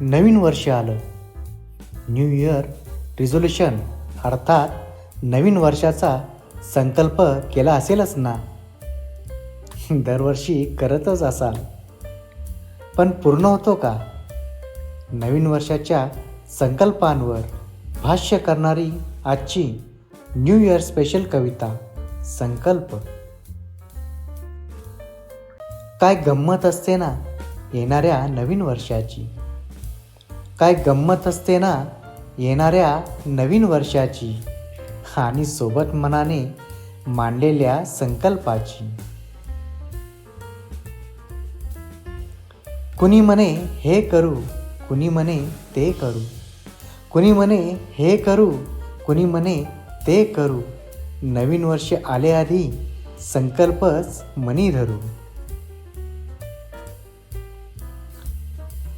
नवीन वर्ष आलं. New year resolution अर्थात नवीन वर्षाचा संकल्प केला असेलच ना? दरवर्षी करतच असाल. पण पूर्ण होतो का? नवीन वर्षाच्या संकल्पांवर भाष्य करणारी आजची न्यू इयर स्पेशल कविता संकल्प. काय गंमत असते ना येणाऱ्या नवीन वर्षाची? काय गंमत असते ना येणाऱ्या नवीन वर्षाची आणि सोबत मनाने मांडलेल्या संकल्पाची. कुणी म्हणे हे करू. कुणी म्हणे ते करू. कुणी म्हणे हे करू. कुणी म्हणे ते करू. नवीन वर्ष आले आधी संकल्पच मनी धरू.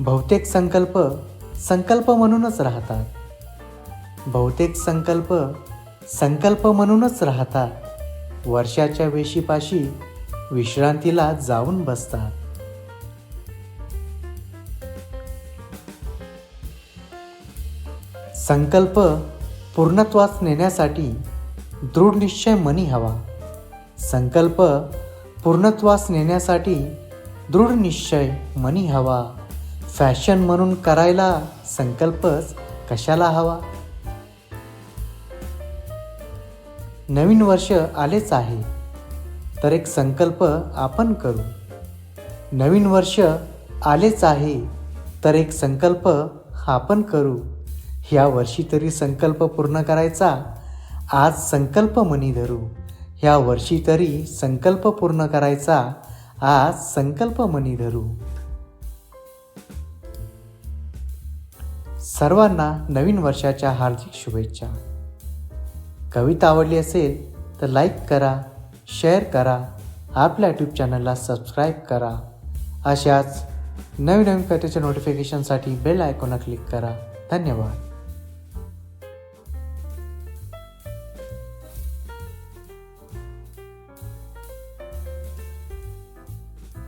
बहुतेक संकल्प संकल्प म्हणूनच राहतात. बहुतेक संकल्प संकल्प म्हणूनच राहतात. वर्षाच्या वेशीपाशी विश्रांतीला जाऊन बसतात. संकल्प पूर्णत्वास नेण्यासाठी दृढ निश्चय मनी हवा. संकल्प पूर्णत्वास नेण्यासाठी दृढ निश्चय मनी हवा. फॅशन म्हणून करायला संकल्पच कशाला हवा? नवीन वर्ष आलेच आहे तर एक संकल्प आपण करू. नवीन वर्ष आलेच आहे तर एक संकल्प आपण करू. ह्या वर्षी तरी संकल्प पूर्ण करायचा आज संकल्प मनी धरू. ह्या वर्षी तरी संकल्प पूर्ण करायचा आज संकल्प मनी धरू. सर्वांना नवीन वर्षाच्या हार्दिक शुभेच्छा. कविता आवडली असेल तर लाईक करा शेअर करा आपल्या यूट्यूब चॅनलला सबस्क्राईब करा. अशाच नवीन नवीन कथेच्या नोटिफिकेशनसाठी बेल आयकॉनला क्लिक करा. धन्यवाद.